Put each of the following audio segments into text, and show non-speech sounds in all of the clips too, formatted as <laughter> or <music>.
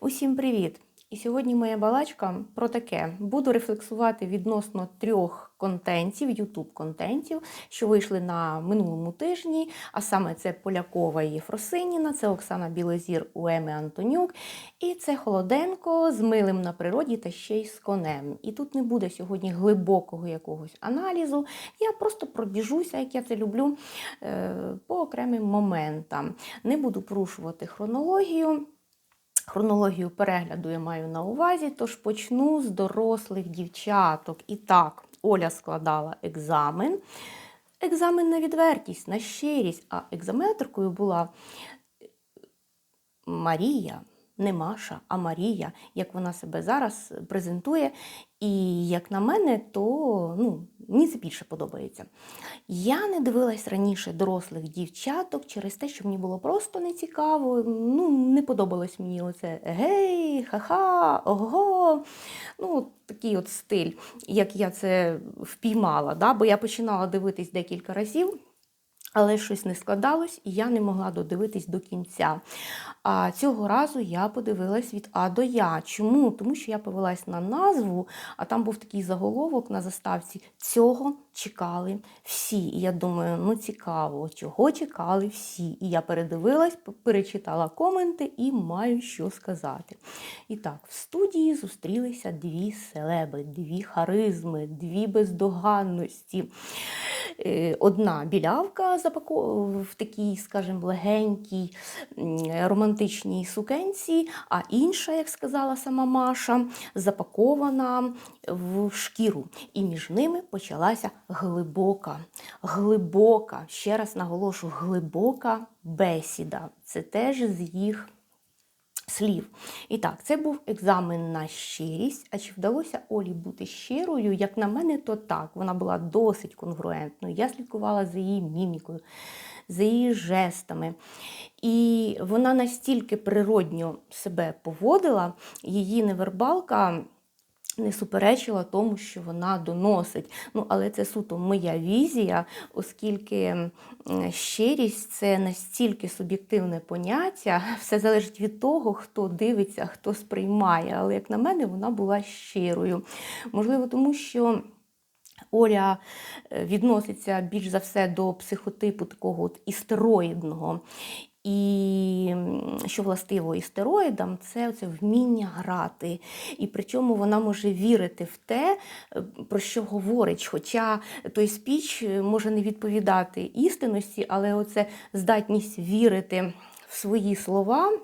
Усім привіт! І сьогодні моя балачка про таке. Буду рефлексувати відносно трьох контентів, youtube контентів, що вийшли на минулому тижні. А саме це Полякова Єфросиніна, це Оксана Білозір у Еми Антонюк, і це Холоденко з милим на природі та ще й з конем. І тут не буде сьогодні глибокого якогось аналізу. Я просто пробіжуся, як я це люблю, е, по окремим моментам. Не буду порушувати хронологію. Хронологію перегляду я маю на увазі, тож почну з дорослих дівчаток. І так, Оля складала екзамен. Екзамен на відвертість, на щирість, а екзаметркою була Марія, не Маша, а Марія, як вона себе зараз презентує. І як на мене, то ну, мені це більше подобається. Я не дивилась раніше дорослих дівчаток через те, що мені було просто нецікаво. Ну, не подобалось мені оце гей, ха-ха, ого. Ну, такий от стиль, як я це впіймала. Да? Бо я починала дивитись декілька разів. Але щось не складалось, і я не могла додивитись до кінця. А цього разу я подивилась від А до Я. Чому? Тому що я повелась на назву, а там був такий заголовок на заставці. Цього чекали всі. І я думаю, ну цікаво, чого чекали всі. І я передивилась, перечитала коменти і маю що сказати. І так, в студії зустрілися дві селеби, дві харизми, дві бездоганності. Е, одна білявка в такій, скажімо, легенькій романтичній сукенці, а інша, як сказала сама Маша, запакована в шкіру. І між ними почалася глибока, глибока, ще раз наголошу, глибока бесіда. Це теж з їх слів. І так, це був екзамен на щирість. А чи вдалося Олі бути щирою? Як на мене, то так. Вона була досить конгруентною. Я слідкувала за її мімікою, за її жестами. І вона настільки природньо себе поводила, її невербалка не суперечила тому, що вона доносить. Ну, Але це суто моя візія, оскільки щирість це настільки суб'єктивне поняття, <laughs> все залежить від того, хто дивиться, хто сприймає. Але, як на мене, вона була щирою. Можливо, тому що. Оля е, відноситься більш за все до психотипу такого от істероїдного. І що властиво істероїдам, це це вміння грати. І причому вона може вірити в те, е, про що говорить. Хоча той спіч може не відповідати істинності, але оце здатність вірити в свої слова.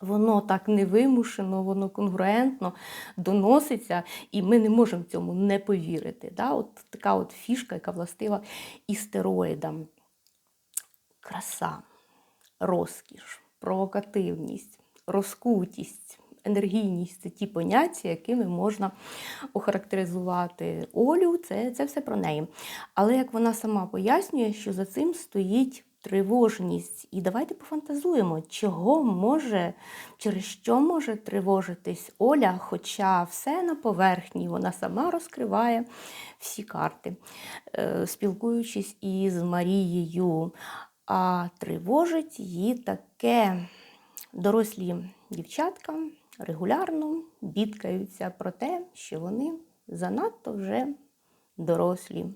Воно так невимушено, воно конгруентно доноситься, і ми не можемо цьому не повірити. Да? От Така от фішка, яка властива істероїдам. Краса розкіш, провокативність, розкутість, енергійність це ті поняття, якими можна охарактеризувати Олю, це, це все про неї. Але як вона сама пояснює, що за цим стоїть. Тривожність. І давайте пофантазуємо, чого може, через що може тривожитись Оля, хоча все на поверхні, вона сама розкриває всі карти, е, спілкуючись із Марією а тривожить її таке дорослі дівчатка регулярно бідкаються про те, що вони занадто вже дорослі.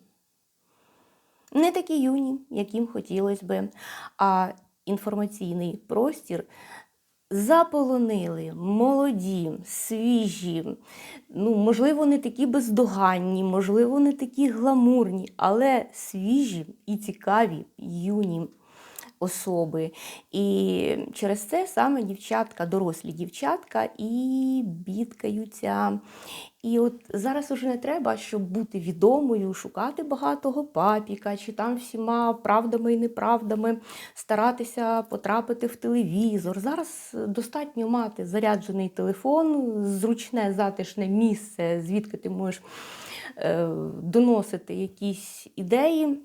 Не такі юні, яким хотілося би, а інформаційний простір заполонили молоді, свіжі, ну, можливо, не такі бездоганні, можливо, не такі гламурні, але свіжі і цікаві юні особи. І через це саме дівчатка, дорослі дівчатка і бідкаються. І от зараз уже не треба, щоб бути відомою, шукати багатого папіка, чи там всіма правдами і неправдами старатися потрапити в телевізор. Зараз достатньо мати заряджений телефон, зручне затишне місце, звідки ти можеш е, доносити якісь ідеї.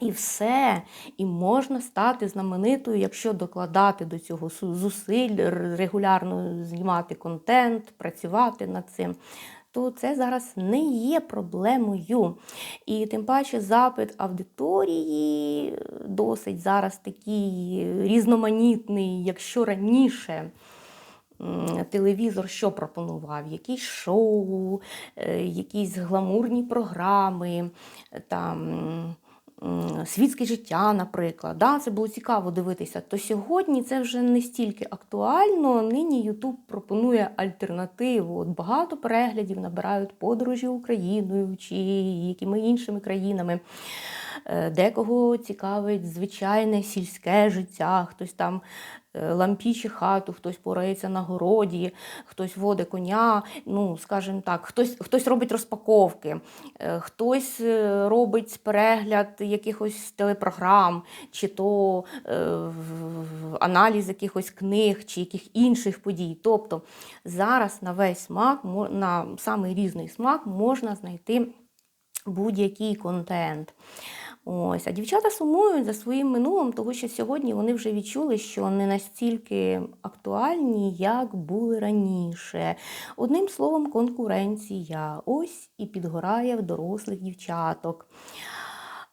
І все, і можна стати знаменитою, якщо докладати до цього зусиль, регулярно знімати контент, працювати над цим. То це зараз не є проблемою. І тим паче запит аудиторії досить зараз такий різноманітний, якщо раніше телевізор що пропонував? Якісь шоу, е, якісь гламурні програми, е, там. Світське життя, наприклад, да, це було цікаво дивитися. То сьогодні це вже не стільки актуально. Нині Ютуб пропонує альтернативу. От багато переглядів набирають подорожі Україною чи якими іншими країнами. Е, Декого цікавить звичайне сільське життя, хтось там е, лампіче хату, хтось порається на городі, хтось водить коня, ну, скажімо так, хтось, хтось робить розпаковки, е, хтось е, робить перегляд якихось телепрограм, чи то е, аналіз якихось книг, чи яких інших подій. Тобто зараз на весь смак, на самий різний смак можна знайти будь-який контент. Ось, а дівчата сумують за своїм минулим, тому що сьогодні вони вже відчули, що не настільки актуальні, як були раніше. Одним словом, конкуренція. Ось і підгорає в дорослих дівчаток.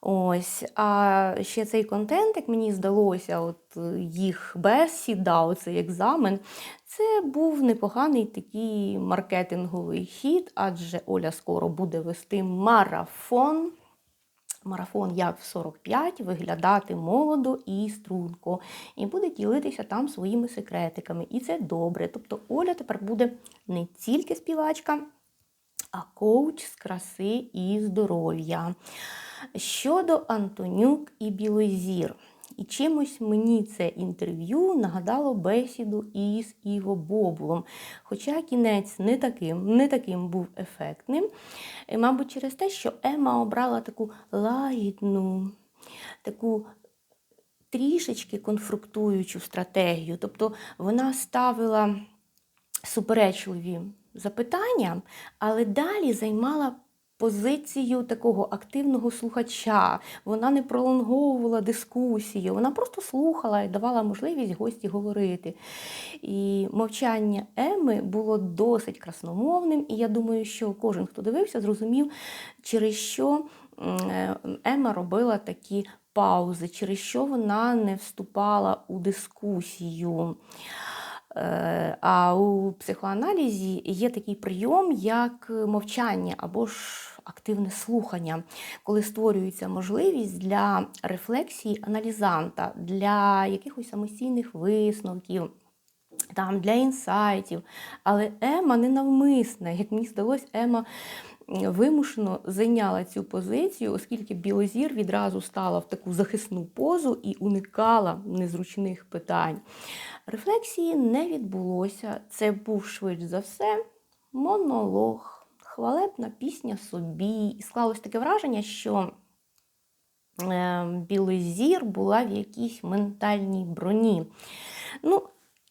Ось, а ще цей контент, як мені здалося, от їх бесід, да, оцей екзамен, це був непоганий такий маркетинговий хід, адже Оля скоро буде вести марафон. Марафон як в 45 виглядати молодо і струнко, і буде ділитися там своїми секретиками. І це добре. Тобто Оля тепер буде не тільки співачка, а коуч з краси і здоров'я. Щодо Антонюк і Білозір. І чимось мені це інтерв'ю нагадало бесіду із Іво Бобулом. Хоча кінець не таким, не таким був ефектним. І, мабуть, через те, що Ема обрала таку лагідну, таку трішечки конфруктуючу стратегію. Тобто вона ставила суперечливі запитання, але далі займала позицію такого активного слухача. Вона не пролонговувала дискусію, вона просто слухала і давала можливість гості говорити. І мовчання Еми було досить красномовним, і я думаю, що кожен, хто дивився, зрозумів, через що е, Ема робила такі паузи, через що вона не вступала у дискусію. Е, А у психоаналізі є такий прийом, як мовчання або ж активне слухання, коли створюється можливість для рефлексії аналізанта, для якихось самостійних висновків. Там для інсайтів, але Ема ненавмисна. Як мені здалось, Ема вимушено зайняла цю позицію, оскільки Білозір відразу стала в таку захисну позу і уникала незручних питань. Рефлексії не відбулося. Це був швидше за все монолог, хвалебна пісня собі. І склалось таке враження, що е, Білозір була в якійсь ментальній броні. Ну,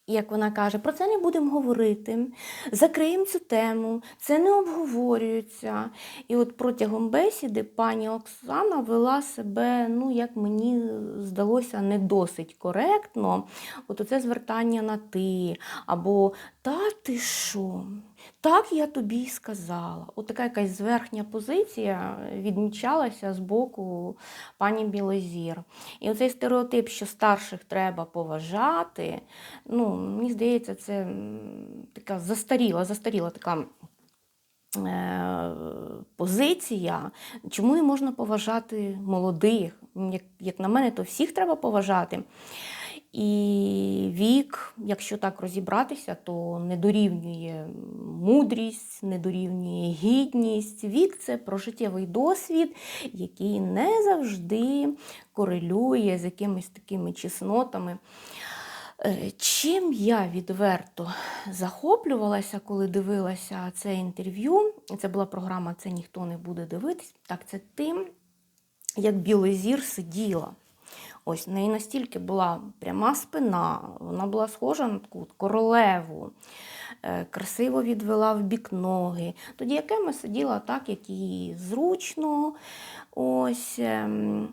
як вона каже, про це не будемо говорити. Закриємо цю тему, це не обговорюється. І от протягом бесіди пані Оксана вела себе, ну, як мені здалося, не досить коректно. От оце звертання на ти, або та ти що? Так я тобі й сказала. От така якась зверхня позиція відмічалася з боку пані Білозір. І оцей стереотип, що старших треба поважати, ну, мені здається, це така застаріла, застаріла така. е, Позиція, чому не можна поважати молодих? Як, як на мене, то всіх треба поважати. І вік, якщо так розібратися, то не дорівнює мудрість, не дорівнює гідність. Вік це про життєвий досвід, який не завжди корелює з якимись такими чеснотами. Е, Чим я відверто захоплювалася, коли дивилася це інтерв'ю, це була програма Це ніхто не буде дивитись. Так, це тим, як Білозір сиділа. Ось в неї настільки була пряма спина, вона була схожа на таку королеву, е, красиво відвела в бік ноги. Тоді як Ема сиділа так, як їй зручно. Ось, ем,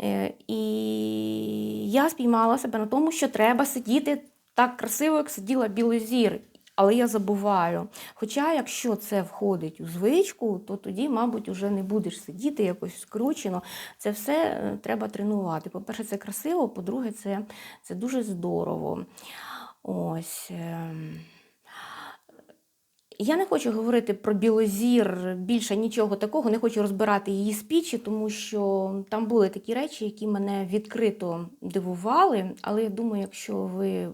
е, і я спіймала себе на тому, що треба сидіти так красиво, як сиділа Білозір. Але я забуваю. Хоча, якщо це входить у звичку, то тоді, мабуть, вже не будеш сидіти якось скручено. Це все е, треба тренувати. По-перше, це красиво, по-друге, це, це дуже здорово. Ось. Я не хочу говорити про Білозір більше нічого такого, не хочу розбирати її спічі, тому що там були такі речі, які мене відкрито дивували. Але я думаю, якщо ви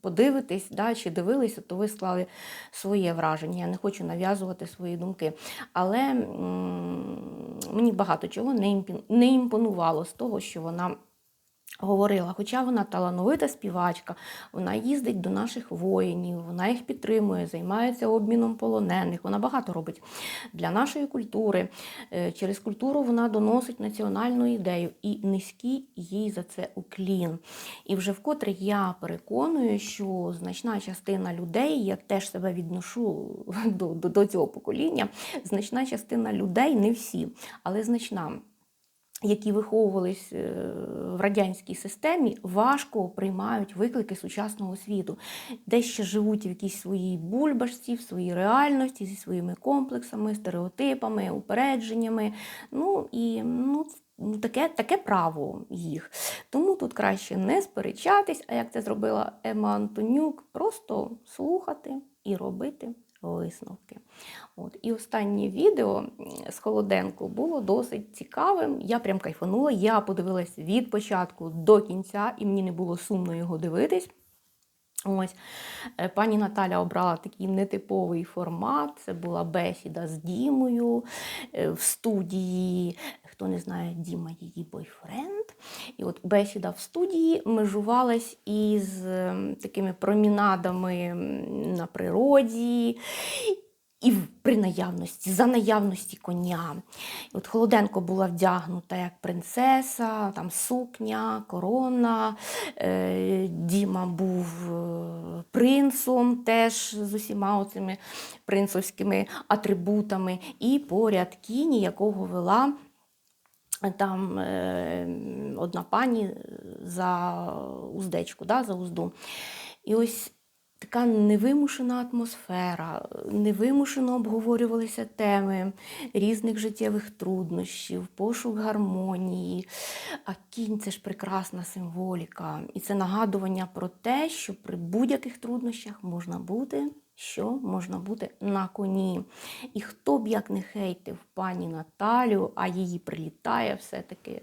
подивитесь да, чи дивилися, то ви склали своє враження. Я не хочу нав'язувати свої думки. Але м, мені багато чого не імпонувало з того, що вона говорила. Хоча вона талановита співачка, вона їздить до наших воїнів, вона їх підтримує, займається обміном полонених. Вона багато робить для нашої культури. Е, Через культуру вона доносить національну ідею і низький їй за це уклін. І вже вкотре я переконую, що значна частина людей, я теж себе відношу <laughs> до, до, до цього покоління, значна частина людей, не всі, але значна які виховувались е, в радянській системі, важко приймають виклики сучасного світу, де ще живуть в якійсь своїй бульбашці, в своїй реальності зі своїми комплексами, стереотипами, упередженнями. Ну і ну, ну, таке, таке право їх. Тому тут краще не сперечатись, а як це зробила Ема Антонюк, просто слухати і робити висновки. От. І останнє відео з Холоденко було досить цікавим. Я прям кайфанула. Я подивилась від початку до кінця, і мені не було сумно його дивитись. Ось Е, пані Наталя обрала такий нетиповий формат. Це була бесіда з Дімою е, в студії. Хто не знає, Діма її бойфренд. І от бесіда в студії межувалась із ем, такими промінадами на природі. І при наявності, за наявності коня. От Холоденко була вдягнута як принцеса, там сукня, корона. Е, Діма був е, принцом, теж з усіма оцими принцовськими атрибутами. І поряд кіні, якого вела там е, одна пані за уздечку, да, за узду. І ось така невимушена атмосфера, невимушено обговорювалися теми різних життєвих труднощів, пошук гармонії. А кінь це ж прекрасна символіка. І це нагадування про те, що при будь-яких труднощах можна бути. Що можна бути на коні. І хто б як не хейтив пані Наталю, а її прилітає все-таки.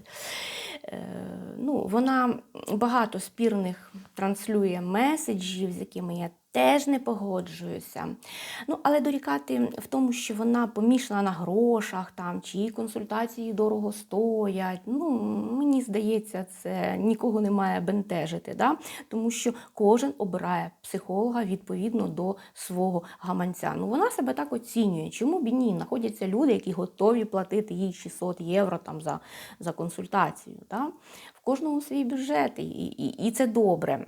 Е, ну, вона багато спірних транслює меседжів, з якими я теж не погоджуюся. Ну, але дорікати в тому, що вона помішана на грошах, там, чи консультації дорого стоять. Ну, мені здається, це нікого не має бентежити, да? тому що кожен обирає психолога відповідно до свого гаманця. Ну, вона себе так оцінює. Чому б і ні? Знаходяться люди, які готові платити їй 600 євро там, за, за консультацію. Да? Кожного свій бюджет, і, і, і це добре.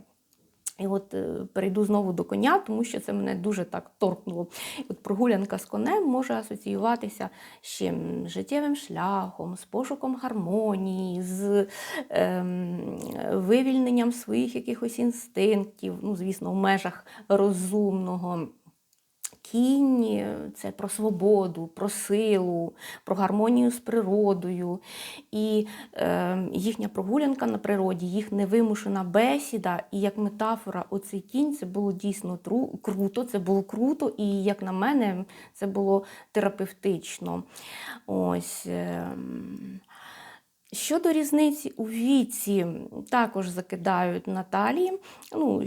І от е, перейду знову до коня, тому що це мене дуже так торкнуло. От прогулянка з конем може асоціюватися? З життєвим шляхом, з пошуком гармонії, з ем, вивільненням своїх якихось інстинктів, ну, звісно, в межах розумного. Кінь це про свободу, про силу, про гармонію з природою. І е, їхня прогулянка на природі, їх невимушена бесіда, і як метафора, оцей кінь це було дійсно тру, круто, це було круто, і, як на мене, це було терапевтично. Ось. Е, Щодо різниці у віці, також закидають Наталії. Ну,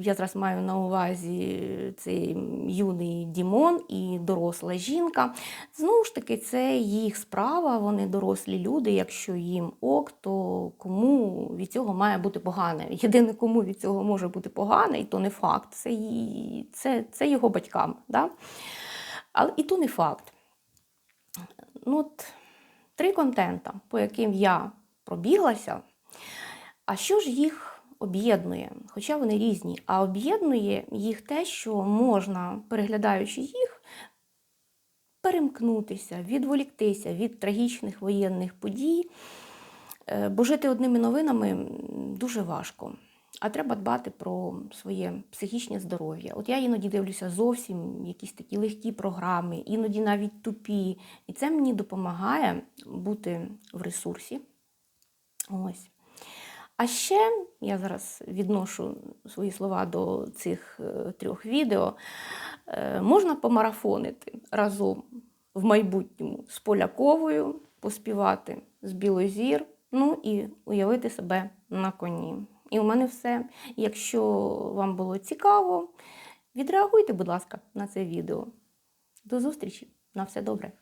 я зараз маю на увазі цей юний Дімон і доросла жінка. Знову ж таки, це їх справа, вони дорослі люди. Якщо їм ок, то кому від цього має бути погане? Єдине, кому від цього може бути погане, і то не факт, це, її- це, це його батькам. Да? Але і то не факт. Ну, от, три контента, по яким я пробіглася. А що ж їх об'єднує? Хоча вони різні, а об'єднує їх те, що можна, переглядаючи їх, перемкнутися, відволіктися від трагічних воєнних подій. Е, Бо жити одними новинами дуже важко. А треба дбати про своє психічне здоров'я. От я іноді дивлюся зовсім якісь такі легкі програми, іноді навіть тупі. І це мені допомагає бути в ресурсі. Ось. А ще я зараз відношу свої слова до цих е, трьох відео. Е, Можна помарафонити разом в майбутньому з Поляковою, поспівати з Білозір, ну і уявити себе на коні. І у мене все. Якщо вам було цікаво, відреагуйте, будь ласка, на це відео. До зустрічі! На все добре!